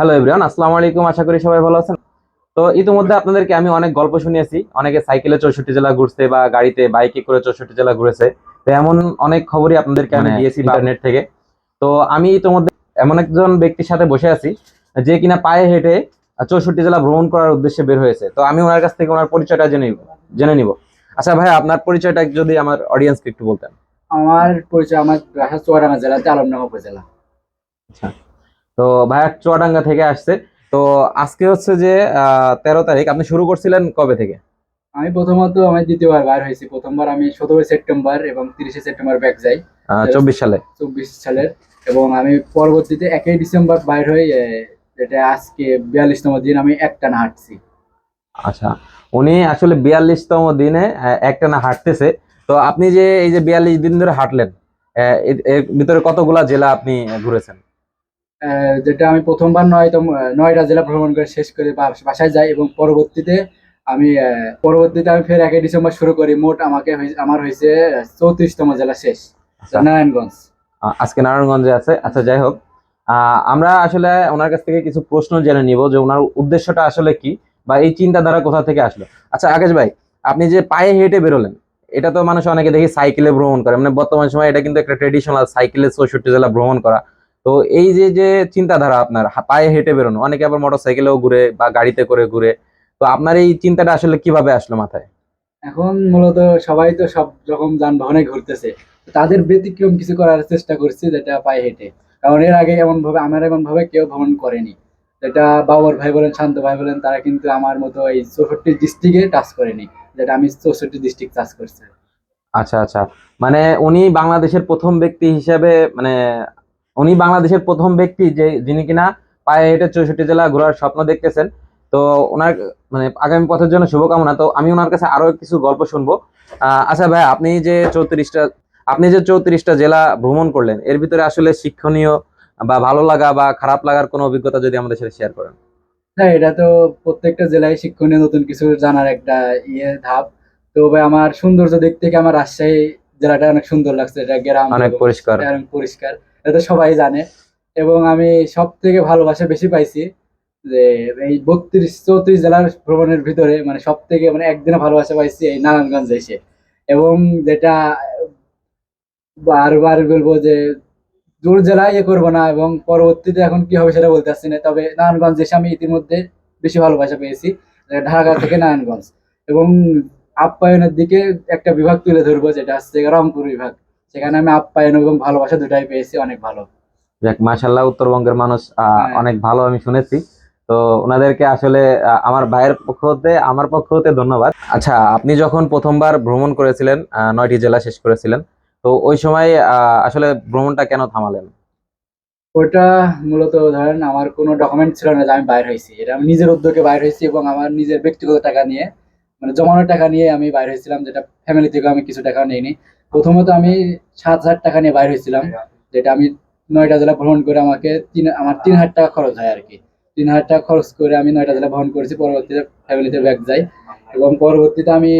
Hello everyone আসসালামু আলাইকুম আশা করি সবাই ভালো আছেন। তো ইতিমধ্যে আপনাদেরকে আমি অনেক গল্প শুনিয়েছি। অনেকে সাইকেলে চৌষট্টি জেলা ঘুরছে বা গাড়িতে বাইকে করে চৌষট্টি জেলা ঘুরেছে। তো এমন অনেক খবরই আপনাদেরকে আমি মানে দিয়েছি ইন্টারনেট থেকে। তো আমি ইতিমধ্যে এমন একজন ব্যক্তির সাথে বসে আছি যে কিনা পায়ে হেঁটে চৌষট্টি জেলা ভ্রমণ করার উদ্দেশ্যে বের হয়েছে। তো আমি ওনার কাছ থেকে ওনার পরিচয়টা জেনে নিব জেনে নিব। আচ্ছা ভাই আপনার পরিচয়টা যদি আমার অডিয়েন্সকে একটু বলতেন। আমার পরিচয় আমার চুয়াডাঙ্গা জেলাতে আলমডাঙ্গা উপজেলা। তো ভাইয়া চুয়াডাঙ্গা থেকে আসছে। তো আজকে হচ্ছে যে তেরো তারিখ আপনি শুরু করছিলেন কবে থেকে? আমি প্রথমত আমি দ্বিতীয়বার বাইর হয়েছি। প্রথমবার আমি সতেরোই সেপ্টেম্বর এবং তিরিশে সেপ্টেম্বর ব্যাক যাই। চব্বিশ সালে। চব্বিশ সালের। এবং আমি পরবর্তীতে একই ডিসেম্বর বাইর হই এ, যেটা আজকে বিয়াল্লিশতম দিন আমি একটানা হাঁটছি। আচ্ছা উনি আসলে বিয়াল্লিশতম দিনে একটানা হাঁটতেছে। তো আপনি যে এই যে বিয়াল্লিশ দিন ধরে হাঁটলেন এর- ভিতরে কতগুলা জেলা আপনি ঘুরেছেন? যেটা আমি প্রথমবার নয়তম নয়টা জেলা ভ্রমণ করে শেষ করে বাসায় যাই এবং পরবর্তীতে আমি পরবর্তীতে আমি ফের একই ডিসেম্বর শুরু করি। মোট আমাকে আমার হয়েছে চৌত্রিশতম জেলা শেষ আচ্ছা। নারায়ণগঞ্জ। আজকে নারায়ণগঞ্জে আছে। আচ্ছা যাই হোক। আহ, আমরা আসলে ওনার কাছ থেকে কিছু প্রশ্ন জেনে নিব যে ওনার উদ্দেশ্যটা আসলে কি বা এই চিন্তাধারা কোথা থেকে আসলো। আচ্ছা আকাশ ভাই আপনি যে পায়ে হেঁটে বেরোলেন এটা তো মানুষ অনেকে দেখি সাইকেলে ভ্রমণ করে। মানে বর্তমান সময় এটা কিন্তু একটা ট্রেডিশনাল সাইকেলে চৌষট্টি জেলা ভ্রমণ করা। তো এই যে যে চিন্তাধারা আপনার পায়ে হেঁটে বেরোনো অনেকে আবার মোটর সাইকেলেও ঘুরে বা গাড়িতে করে ঘুরে তো আপনার এই চিন্তাটা আসলে কীভাবে আসলো মাথায়? এখন মূলত সবাই তো সব রকম যানবাহনে ঘুরতেছে তাদের ব্যতিক্রম কিছু করার চেষ্টা করছি যেটা পায়ে হেঁটে। কারণ এর আগে এমন ভাবে আমার এমন ভাবে কেউ ভ্রমণ করেনি। যেটা বাবর ভাই বলেন শান্ত ভাই বলেন তারা কিন্তু আমার মতো এই চৌষট্টি ডিস্ট্রিক্টে টাচ করেনি যেটা আমি চৌষট্টি ডিস্ট্রিক্ট টাচ করছি। আচ্ছা আচ্ছা। মানে উনি বাংলাদেশের প্রথম ব্যক্তি হিসেবে মানে উনি বাংলাদেশের প্রথম ব্যক্তি যে যিনি কিনা পায়ে হেঁটে চৌষট্টি জেলা ঘোরার স্বপ্ন দেখতেছেন। তো ওনার মানে আগামী পথের জন্য শুভকামনা। তো আমি ওনার কাছে আরও কিছু গল্প শুনব। আচ্ছা ভাই আপনি যে চৌত্রিশটা আপনি যে চৌত্রিশটা জেলা ভ্রমণ করলেন এর ভিতরে আসলে শিক্ষণীয় বা ভালো লাগা বা খারাপ লাগার কোনো অভিজ্ঞতা যদি আমাদের সাথে শেয়ার করেন? হ্যাঁ এটা তো প্রত্যেকটা জেলায় শিক্ষণীয় নতুন কিছু জানার একটা ইয়ে ধাপ। তো ভাই আমার সৌন্দর্য দিক থেকে আমার রাজশাহী জেলাটা অনেক সুন্দর লাগছে। এটা গ্রাম অনেক পরিষ্কার। পরিষ্কার। এটা সবাই জানে। এবং আমি সব থেকে ভালোবাসা বেশি পাইছি যে এই বত্রিশ, চৌত্রিশ জেলার ভ্রমণের ভিতরে মানে সব থেকে মানে একদিনে ভালোবাসা পাইছি এই নারায়ণগঞ্জে এসে। এবং যেটা বারবার বলব যে দূর জেলায় ইয়ে করব না এবং পরবর্তীতে এখন কি হবে সেটা বলতে পারছি না। তবে নারায়ণগঞ্জ এসে আমি ইতিমধ্যে বেশি ভালোবাসা পেয়েছি ঢাকা থেকে নারায়ণগঞ্জ। এবং আপ্যায়নের দিকে একটা বিভাগ তুলে ধরবো, যেটা হচ্ছে রংপুর বিভাগ। সেখানে আমি আপ্যায়ন এবং ভালোবাসা দুটাই পেয়েছি অনেক ভালো। যাক মাশাল্লাহ উত্তরবঙ্গের মানুষ হ্যাঁ। অনেক ভালো আমি শুনেছি। তো ওনাদেরকে আসলে আমার ভাইয়ের পক্ষ হতে আমার পক্ষ হতে ধন্যবাদ। আচ্ছা আপনি যখন প্রথমবার ভ্রমণ করেছিলেন নয়টি জেলা শেষ করেছিলেন তো ওই সময় আহ, আসলে ভ্রমণটা কেন থামালেন? ওটা মূলত ধরেন আমার কোনো ডকুমেন্ট ছিল না যে আমি বাইর হয়েছি। এটা আমি নিজের উদ্যোগে বাইর হয়েছি এবং আমার নিজের ব্যক্তিগত টাকা নিয়ে মানে জমানোর টাকা নিয়ে আমি বাইর হয়েছিলাম যেটা ফ্যামিলি থেকে আমি কিছু টাকা নিইনি। প্রথমত আমি সাত হাজার টাকা নিয়ে বাইর হয়েছিলাম, যেটা আমি নয়টা জেলা ভ্রমণ করে আমাকে তিন, আমার তিন হাজার টাকা খরচ হয় আর কি। তিন হাজার টাকা খরচ করে আমি নয়টা জেলা ভ্রমণ করেছি, পরবর্তীতে ফ্যামিলিতে ব্যাগ যাই। এবং পরবর্তীতে আমি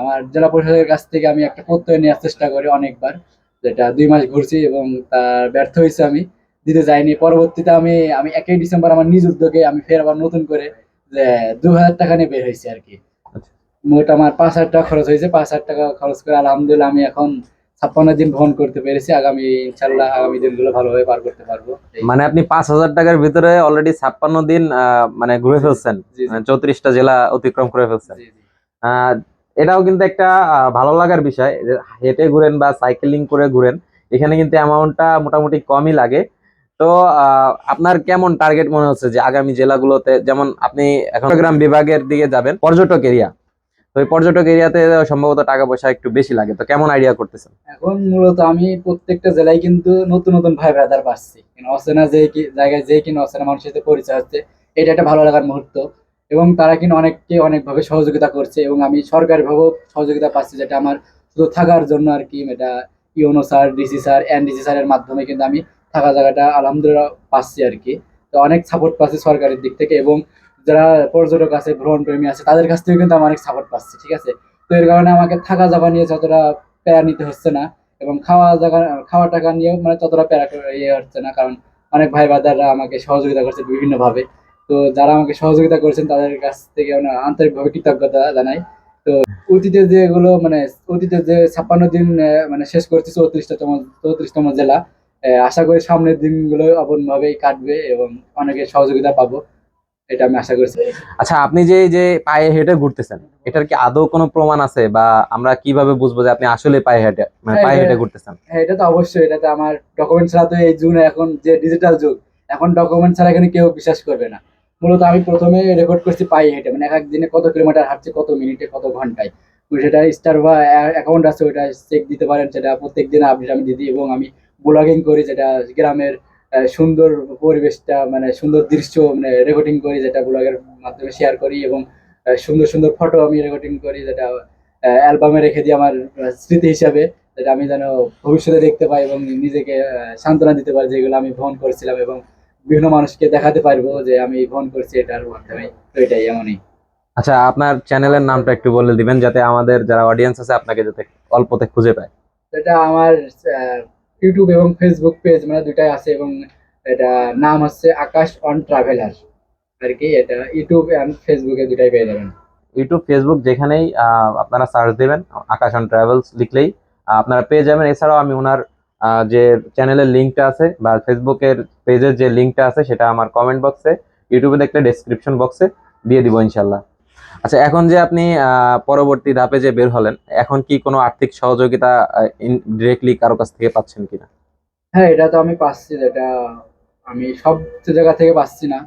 আমার জেলা পরিষদের কাছ থেকে আমি একটা প্রত্যয় নেওয়ার চেষ্টা করি অনেকবার, যেটা দুই মাস ঘুরছি এবং তার ব্যর্থ হয়েছে আমি, দিতে যাইনি। পরবর্তীতে আমি আমি একই ডিসেম্বর আমার নিজ উদ্যোগে আমি ফের আবার নতুন করে, যে, দু হাজার টাকা নিয়ে বের হয়েছি আর কি। মোট আমার পাঁচ হাজার টাকা খরচ হয়েছে পাঁচ হাজার টাকা খরচ করে আলহামদুলিল্লাহ আমি এখন ছাপ্পান্ন দিন ভ্রমণ করতে পেরেছি। আগামী ইনশাল্লাহ আগামী দিনগুলো ভালোভাবে পার করতে পারব। মানে আপনি পাঁচ হাজার টাকার ভিতরে অলরেডি ছাপ্পান্ন দিন মানে ঘুরে ফেলছেন মানে চৌত্রিশটা জেলা অতিক্রম করে ফেলছেন। এটাও কিন্তু একটা ভালো লাগার বিষয় হেঁটে ঘুরেন বা সাইকেলিং করে ঘুরেন এখানে কিন্তু অ্যামাউন্টটা মোটামুটি কমই লাগে। তো আহ, আপনার কেমন টার্গেট মনে হচ্ছে যে আগামী জেলাগুলোতে? যেমন আপনি এখন বিভাগের দিকে যাবেন পর্যটক এরিয়া তো পর্যটক এরিয়াতে সম্ভবত টাকা পয়সা একটু বেশি লাগে। তো কেমন আইডিয়া করতেছেন? এখন মূলত আমি প্রত্যেকটা জেলায় কিন্তু নতুন নতুন ভাই ব্রাদার পাচ্ছি অচেনা যে জায়গায় যে কিনা অচেনা মানুষের সাথে পরিচয় হচ্ছে, এটা একটা ভালো লাগার মুহূর্ত। এবং তারা কিন্তু অনেককে অনেকভাবে সহযোগিতা করছে এবং আমি সরকারিভাবেও সহযোগিতা পাচ্ছি যেটা আমার শুধু থাকার জন্য আর কি এটা UNO sir, DC sir, NDC স্যারের মাধ্যমে কিন্তু আমি থাকা জায়গাটা আলহামদুলিল্লাহ পাচ্ছি আর কি। তো অনেক সাপোর্ট পাচ্ছি সরকারের দিক থেকে এবং যারা পর্যটক আছে ভ্রমণ প্রেমী আছে, তাদের কাছ থেকে কিন্তু আমি অনেক সাপোর্ট পাচ্ছি, ঠিক আছে? তো এর কারণে আমাকে থাকা যাওয়া নিয়ে যতটা প্যারা নিতে হচ্ছে না এবং খাওয়া জায়গা খাওয়া টাকা নিয়েও মানে ততটা প্যারা ইয়ে হচ্ছে না, কারণ অনেক ভাই বাদাররা আমাকে সহযোগিতা করছে বিভিন্ন ভাবে তো যারা আমাকে সহযোগিতা করেছেন, তাদের কাছ থেকে আন্তরিকভাবে কৃতজ্ঞতা জানাই। তো অতীতে যেগুলো মানে অতীতে যে ছাপ্পান্ন দিন মানে শেষ করছি চৌত্রিশতম চৌত্রিশতম জেলা আশা করি সামনের দিনগুলো অবন ভাবেই কাটবে এবং অনেকে সহযোগিতা পাবো। এটা আমি আশা করছি। আচ্ছা আপনি যে যে পায়ে হেঁটে ঘুরতেছেন এটার কি আদৌ কোনো প্রমাণ আছে? বা আমরা কীভাবে বুঝব যে আপনি আসলে পায়ে হেঁটে মানে হ্যাঁ, পায়ে। হেঁটে ঘুরতেছেন? হ্যাঁ এটা তো অবশ্যই এটাতে আমার ডকুমেন্ট ছাড়া তো এই যুগ এখন যে ডিজিটাল যুগ এখন ডকুমেন্ট ছাড়া এখানে কেউ বিশ্বাস করবে না। মূলত আমি প্রথমে রেকর্ড করছি পায়ে হেঁটে মানে এক এক দিনে কত কিলোমিটার হাঁটছে কত মিনিটে কত ঘন্টায়। সেটা স্টার বা অ্যাকাউন্ট আছে ওটা চেক দিতে পারেন সেটা প্রত্যেক দিন আপডেট আমি দিই এবং আমি ব্লগিং করি যেটা গ্রামের সুন্দর পরিবেশটা মানে সুন্দর দৃশ্য মানে রেকর্ডিং করি যেটা ব্লগের মাধ্যমে শেয়ার করি এবং সুন্দর সুন্দর ফটো আমি রেকর্ডিং করি যেটা অ্যালবামে রেখে দিই আমার স্মৃতি হিসাবে যেটা আমি যেন ভবিষ্যতে দেখতে পাই এবং নিজেকে সান্ত্বনা দিতে পারি যেগুলো আমি ভ্রমণ করেছিলাম এবং বিভিন্ন মানুষকে দেখাতে পারব যে আমি ভ্রমণ করছি এটার মাধ্যমে। তো এটাই এমনই। আচ্ছা আপনার চ্যানেলের নামটা একটু বলে দিবেন যাতে আমাদের যারা অডিয়েন্স আছে আপনাকে যাতে অল্পতে খুঁজে পায়। এটা আমার ইউটিউব এবং ফেসবুক পেজ মানে দুটাই আছে এবং এটা নাম হচ্ছে আকাশ অন ট্রাভেলার আর কি এটা ইউটিউব অ্যান্ড ফেসবুকে দুটাই পেয়ে যাবেন। ইউটিউব ফেসবুক যেখানেই আপনারা সার্চ দেবেন, আকাশ অন ট্রাভেলস লিখলেই আপনারা পেয়ে যাবেন। এছাড়াও আমি ওনার যে চ্যানেলের লিঙ্কটা আছে বা ফেসবুকের পেজের যে লিঙ্কটা আছে সেটা আমার কমেন্ট বক্সে ইউটিউবে দেখলে ডেসক্রিপশন বক্সে দিয়ে দিব ইনশাল্লাহ। আচ্ছা এখন যে আপনি পরবর্তী ধাপে যে বের হলেন, এখন কি কোনো আর্থিক সহযোগিতা ডিরেক্টলি কারও কাছ থেকে পাচ্ছেন কিনা? হ্যাঁ এটা তো আমি পাচ্ছি যেটা আমি সব জায়গা থেকে পাচ্ছি না।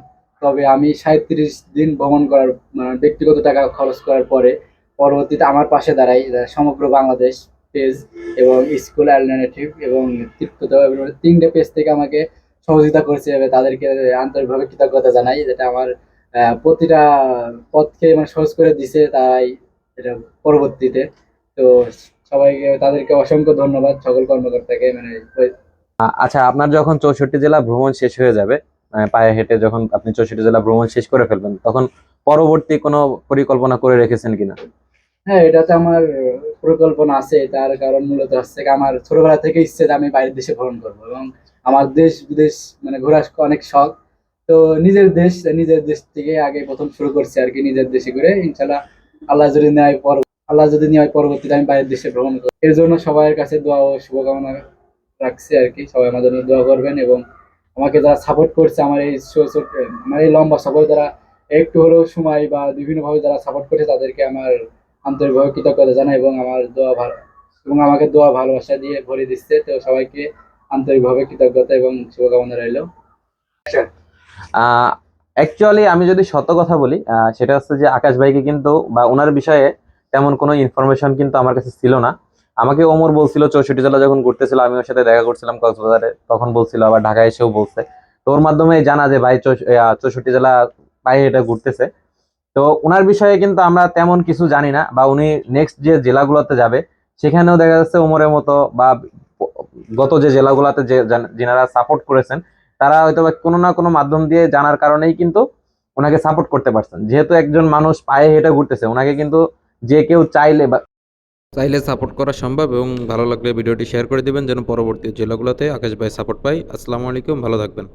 তবে আমি সাঁত্রিশ দিন ভ্রমণ করার মানে ব্যক্তিগত টাকা খরচ করার পরে পরবর্তীতে আমার পাশে দাঁড়াই সমগ্র বাংলাদেশ পেজ এবং স্কুল অ্যালটারনেটিভ এবং তিনটে পেজ থেকে আমাকে সহযোগিতা করছে তাদেরকে আন্তরিকভাবে কৃতজ্ঞতা জানাই, যেটা আমার প্রতিটা পথকে মানে সহজ করে দিছে তাই এটা পরবর্তীতে। তো সবাইকে তাদেরকে অসংখ্য ধন্যবাদ সকল কর্মকর্তাকে মানে আচ্ছা আপনার যখন চৌষট্টি জেলা ভ্রমণ শেষ হয়ে যাবে পায়ে হেঁটে যখন আপনি চৌষট্টি জেলা ভ্রমণ শেষ করে ফেলবেন তখন পরবর্তী কোনো পরিকল্পনা করে রেখেছেন কিনা? হ্যাঁ এটা তো আমার পরিকল্পনা আছে তার কারণ মূলত হচ্ছে আমার ছোটবেলা থেকে ইচ্ছে যে আমি বাইরের দেশে ভ্রমণ করব এবং আমার দেশ বিদেশ মানে ঘোরার অনেক শখ। তো নিজের দেশ নিজের দেশ থেকে আগে প্রথম শুরু করছি আর কি, নিজের দেশে করে। ইনশাল্লাহ আল্লাহ যদি নেয় পর আল্লাহ যদি নেয় পরবর্তীতে আমি বাইরের দেশে ভ্রমণ করব এর জন্য সবার কাছে দোয়া ও শুভকামনা রাখছি আর কি। সবাই আমার জন্য দোয়া করবেন এবং আমাকে যারা সাপোর্ট করছে, আমার এই আমার এই লম্বা সফর যারা একটু হলেও সময় বা বিভিন্নভাবে যারা সাপোর্ট করছে, তাদেরকে আমার আন্তরিকভাবে কৃতজ্ঞতা জানাই এবং আমার দোয়া ভালো এবং আমাকে দোয়া ভালোবাসা দিয়ে ভরে দিচ্ছে। তো সবাইকে আন্তরিকভাবে কৃতজ্ঞতা এবং শুভকামনা রইল। অ্যাকচুয়ালি আমি যদি সত্য কথা বলি সেটা হচ্ছে যে আকাশ ভাইকে কিন্তু বা ওনার বিষয়ে তেমন কোনো ইনফরমেশন কিন্তু আমার কাছে ছিল না। আমাকে ওমর বলছিল, চৌষট্টি জেলা যখন ঘুরতেছিল, আমি ওর সাথে দেখা করছিলাম কক্সবাজারে। তখন বলছিল, আবার ঢাকায় এসেও বলছে। তো ওর মাধ্যমে জানা যে ভাই চৌষট্টি জেলা পায়ে হেঁটে ঘুরতেছে। তো ওনার বিষয়ে কিন্তু আমরা তেমন কিছু জানি না, বা উনি নেক্সট যে জেলাগুলোতে যাবে, সেখানেও দেখা যাচ্ছে ওমরের মতো বা গত যে জেলাগুলোতে যে যান- যিনারা সাপোর্ট করেছেন তারা হয়তো কোনো না কোনো মাধ্যম দিয়ে জানার কারণেই কিন্তু ওনাকে সাপোর্ট করতে পারছেন। যেহেতু একজন মানুষ পায়ে হেঁটে ঘুরতেছে, ওনাকে কিন্তু যে কেউ চাইলে বা চাইলে সাপোর্ট করা সম্ভব এবং ভালো লাগলে ভিডিওটি শেয়ার করে দিবেন, যেন পরবর্তী জেলাগুলোতে আকাশ ভাই সাপোর্ট পাই আসসালামু আলাইকুম, ভালো থাকবেন।